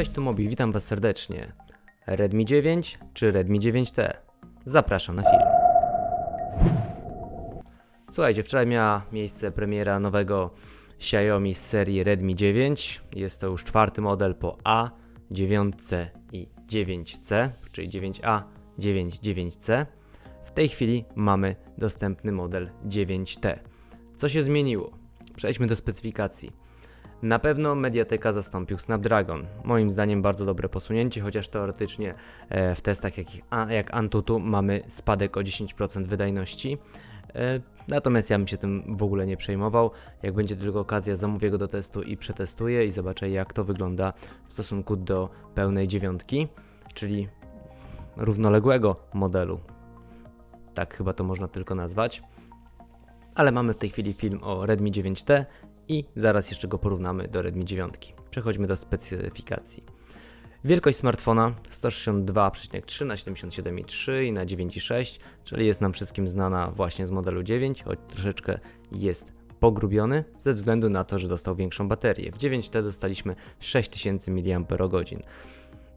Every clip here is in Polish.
Cześć, tu Mobil, witam Was serdecznie. Redmi 9 czy Redmi 9T? Zapraszam na film. Słuchajcie, wczoraj miała miejsce premiera nowego Xiaomi z serii Redmi 9. Jest to już czwarty model po A, 9C i 9C, czyli 9A, 9, 9C. W tej chwili mamy dostępny model 9T. Co się zmieniło? Przejdźmy do specyfikacji. Na pewno Mediateka zastąpił Snapdragon. Moim zdaniem bardzo dobre posunięcie, chociaż teoretycznie e, w testach jak, jak Antutu mamy spadek o 10% wydajności. E, Natomiast ja bym się tym w ogóle nie przejmował. Jak będzie tylko okazja, zamówię go do testu i przetestuję i zobaczę jak to wygląda w stosunku do pełnej dziewiątki, czyli równoległego modelu. Tak chyba to można tylko nazwać. Ale mamy w tej chwili film o Redmi 9T i zaraz jeszcze go porównamy do Redmi 9. Przechodźmy do specyfikacji. Wielkość smartfona 162,3 na 77,3 i na 9,6, czyli jest nam wszystkim znana właśnie z modelu 9, choć troszeczkę jest pogrubiony ze względu na to, że dostał większą baterię. W 9T dostaliśmy 6000 mAh.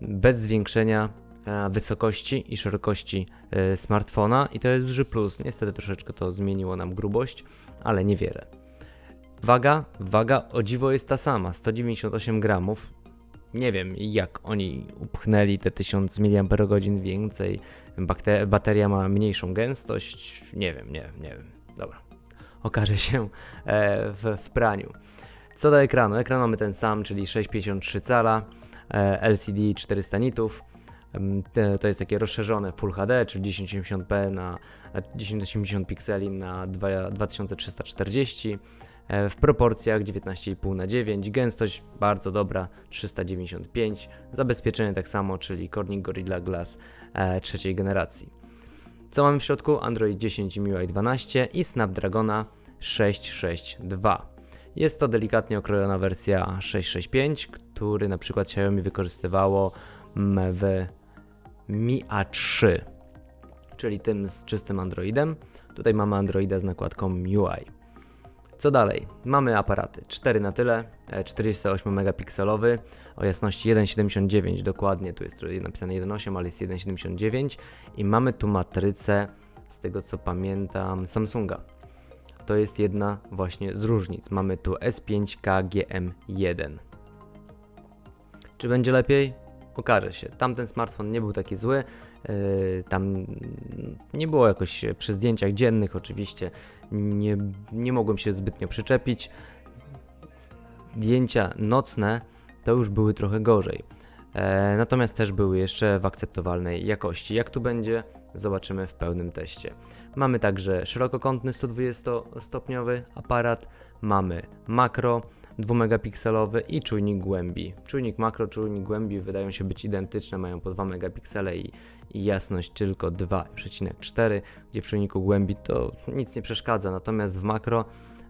Bez zwiększenia e, wysokości i szerokości e, smartfona i to jest duży plus. Niestety troszeczkę to zmieniło nam grubość, ale niewiele. Waga, waga o dziwo jest ta sama, 198 gramów. Nie wiem jak oni upchnęli te 1000 mAh więcej. Bakte- bateria ma mniejszą gęstość. Nie wiem, nie wiem, nie wiem. Dobra. Okaże się e, w, w praniu. Co do ekranu, ekran mamy ten sam, czyli 6,53 cala, e, LCD 400 nitów. To jest takie rozszerzone Full HD, czyli 1080p na na 1080 pikseli na dwa- 2340 e, w proporcjach 19,5 na 9, gęstość bardzo dobra 395, zabezpieczenie tak samo, czyli Corning Gorilla Glass e, trzeciej generacji. Co mamy w środku? Android 10 i MIUI 12 i Snapdragona 662. Jest to delikatnie okrojona wersja 665, który na przykład Xiaomi wykorzystywało mm, w Mi A3 czyli tym z czystym Androidem. Tutaj mamy Androida z nakładką MIUI. Co dalej? Mamy aparaty 4 na tyle, e, 48 megapikselowy o jasności 1,79 dokładnie, tu jest napisane 1,8, ale jest 1,79 i mamy tu matrycę z tego co pamiętam Samsunga. To jest jedna właśnie z różnic. Mamy tu S5K GM1. Czy będzie lepiej? Okaże się. Tamten smartfon nie był taki zły. Yy, tam nie było jakoś przy zdjęciach dziennych, oczywiście nie, nie mogłem się zbytnio przyczepić. Zdjęcia nocne to już były trochę gorzej. E, natomiast też były jeszcze w akceptowalnej jakości. Jak tu będzie, zobaczymy w pełnym teście. Mamy także szerokokątny 120-stopniowy aparat, mamy makro 2-megapikselowy i czujnik głębi. Czujnik makro, czujnik głębi wydają się być identyczne, mają po 2 megapiksele i, i jasność tylko 2,4, gdzie w czujniku głębi to nic nie przeszkadza, natomiast w makro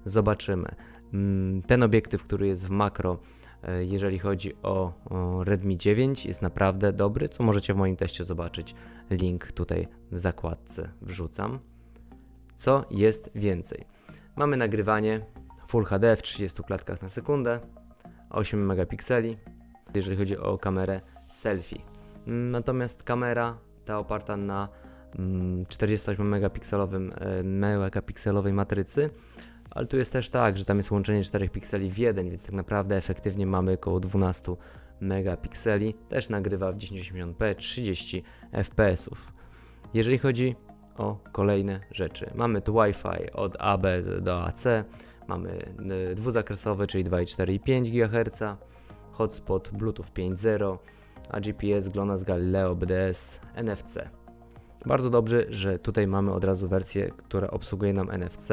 zobaczymy. Mm, Ten obiektyw, który jest w makro, e, jeżeli chodzi o, o Redmi 9, jest naprawdę dobry, co możecie w moim teście zobaczyć. Link tutaj w zakładce wrzucam. Co jest więcej? Mamy nagrywanie Full HD w 30 klatkach na sekundę, 8 megapikseli, jeżeli chodzi o kamerę selfie. Mm, Natomiast kamera ta oparta na mm, 48 megapikselowym, e, megapikselowej matrycy, ale tu jest też tak, że tam jest łączenie 4 pikseli w jeden, więc tak naprawdę efektywnie mamy około 12 megapikseli. Też nagrywa w 1080p 30 fps. Jeżeli chodzi o kolejne rzeczy, mamy tu Wi-Fi od AB do AC, mamy y, dwuzakresowy, czyli 2,4 i 5 GHz, hotspot Bluetooth 5.0, a GPS GLONASS Galileo BDS NFC. Bardzo dobrze, że tutaj mamy od razu wersję, która obsługuje nam NFC,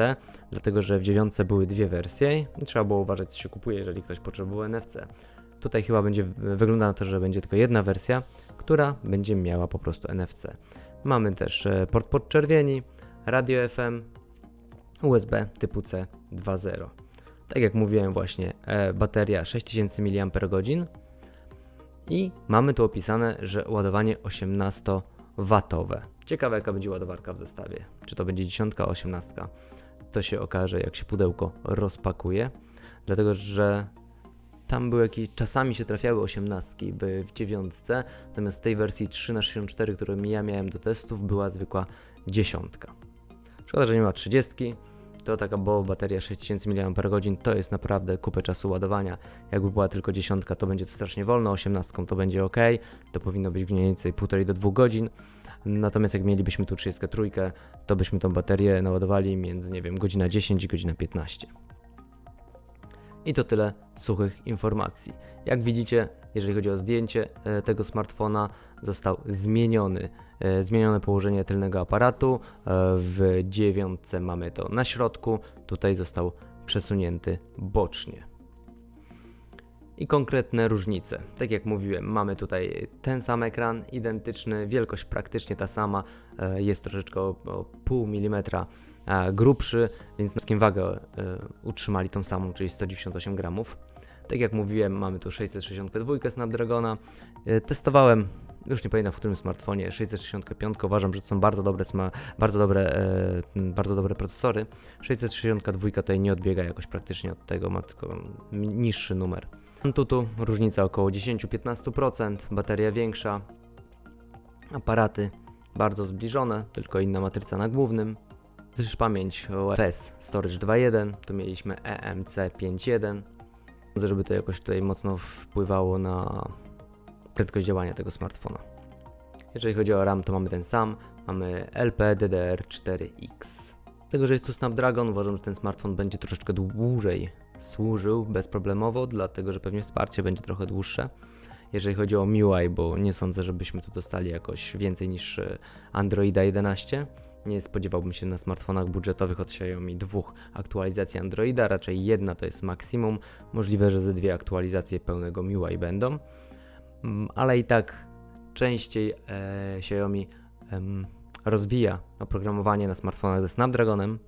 dlatego że w dziewiątce były dwie wersje i trzeba było uważać, co się kupuje, jeżeli ktoś potrzebował NFC. Tutaj chyba będzie, wygląda na to, że będzie tylko jedna wersja, która będzie miała po prostu NFC. Mamy też e, port podczerwieni, radio FM, USB typu C 2.0. Tak jak mówiłem właśnie, e, bateria 6000 mAh i mamy tu opisane, że ładowanie 18W. Ciekawe jaka będzie ładowarka w zestawie. Czy to będzie 10, 18? To się okaże jak się pudełko rozpakuje, dlatego że tam były jakieś, czasami się trafiały osiemnastki w, w dziewiątce, natomiast w tej wersji 3x64, którą ja miałem do testów, była zwykła dziesiątka. Szkoda, że nie ma 30. To taka bo bateria 6000 mAh to jest naprawdę kupę czasu ładowania. Jakby była tylko dziesiątka, to będzie to strasznie wolno, 18 to będzie ok, to powinno być mniej więcej 1,5 do 2 godzin. Natomiast jak mielibyśmy tu 33, to byśmy tą baterię naładowali między, nie wiem, godzina 10 i godzina 15. I to tyle suchych informacji. Jak widzicie, jeżeli chodzi o zdjęcie e, tego smartfona, został zmieniony, e, zmienione położenie tylnego aparatu. E, W dziewiątce mamy to na środku, tutaj został przesunięty bocznie. I konkretne różnice. Tak jak mówiłem, mamy tutaj ten sam ekran, identyczny, wielkość praktycznie ta sama, e, jest troszeczkę o, o pół milimetra e, grubszy, więc na wagę e, utrzymali tą samą, czyli 198 gramów. Tak jak mówiłem, mamy tu 662 Snapdragona. E, Testowałem, już nie pamiętam w którym smartfonie, 665. Uważam, że to są bardzo dobre, bardzo dobre, e, bardzo dobre procesory. 662 tutaj nie odbiega jakoś praktycznie od tego, ma tylko niższy numer. Antutu różnica około 10-15%, bateria większa, aparaty bardzo zbliżone, tylko inna matryca na głównym. Też pamięć OFS Storage 2.1, tu mieliśmy EMC 5.1, żeby to jakoś tutaj mocno wpływało na prędkość działania tego smartfona. Jeżeli chodzi o RAM, to mamy ten sam, mamy LPDDR4X. Tego, że jest tu Snapdragon, uważam, że ten smartfon będzie troszeczkę dłużej służył bezproblemowo, dlatego że pewnie wsparcie będzie trochę dłuższe. Jeżeli chodzi o MIUI, bo nie sądzę, żebyśmy tu dostali jakoś więcej niż e, Androida 11. Nie spodziewałbym się na smartfonach budżetowych od Xiaomi dwóch aktualizacji Androida, raczej jedna to jest maksimum. Możliwe, że ze dwie aktualizacje pełnego MIUI będą, Mm, ale i tak częściej e, Xiaomi em, rozwija oprogramowanie na smartfonach ze Snapdragonem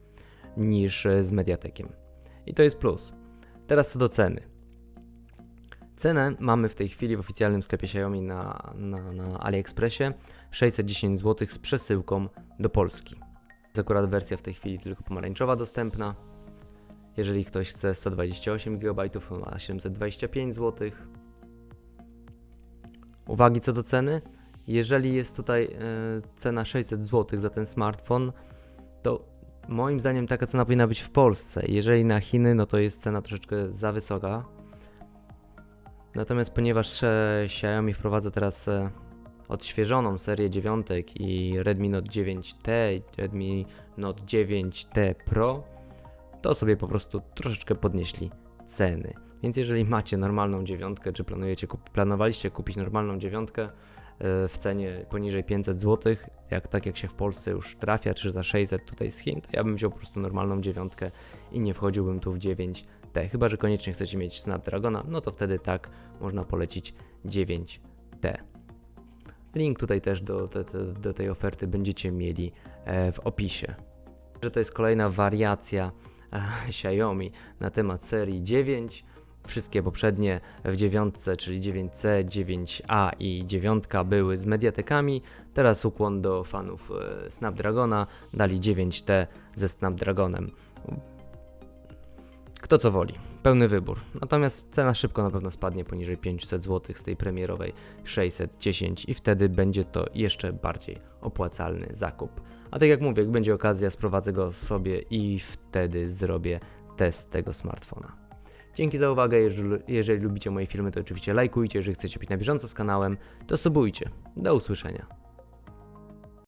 niż e, z Mediatekiem. I to jest plus. Teraz co do ceny. Cenę mamy w tej chwili w oficjalnym sklepie Xiaomi na, na, na AliExpressie 610 zł z przesyłką do Polski. Jest akurat wersja w tej chwili tylko pomarańczowa dostępna. Jeżeli ktoś chce 128 GB, ma 725 zł. Uwagi co do ceny. Jeżeli jest tutaj e, cena 600 zł za ten smartfon, to moim zdaniem taka cena powinna być w Polsce. Jeżeli na Chiny, no to jest cena troszeczkę za wysoka. Natomiast ponieważ Xiaomi wprowadza teraz e, odświeżoną serię dziewiątek i Redmi Note 9T i Redmi Note 9T Pro, to sobie po prostu troszeczkę podnieśli ceny. Więc jeżeli macie normalną dziewiątkę, czy planujecie planowaliście kupić normalną dziewiątkę e, w cenie poniżej 500 zł, jak tak jak się w Polsce już trafia, czy za 600 tutaj z Chin, to ja bym wziął po prostu normalną dziewiątkę i nie wchodziłbym tu w 9T. Chyba, że koniecznie chcecie mieć Snapdragona, no to wtedy tak można polecić 9T. Link tutaj też do, do, do, tej oferty będziecie mieli e, w opisie. Że to jest kolejna wariacja e, Xiaomi na temat serii 9. Wszystkie poprzednie w dziewiątce, czyli 9C, 9A i 9 były z mediatekami. Teraz ukłon do fanów e, Snapdragona dali 9T ze Snapdragonem. Kto co woli, pełny wybór. Natomiast cena szybko na pewno spadnie poniżej 500 zł z tej premierowej 610 i wtedy będzie to jeszcze bardziej opłacalny zakup. A tak jak mówię, jak będzie okazja, sprowadzę go sobie i wtedy zrobię test tego smartfona. Dzięki za uwagę. Jeżeli, lubicie moje filmy, to oczywiście lajkujcie. Jeżeli chcecie być na bieżąco z kanałem, to subujcie. Do usłyszenia.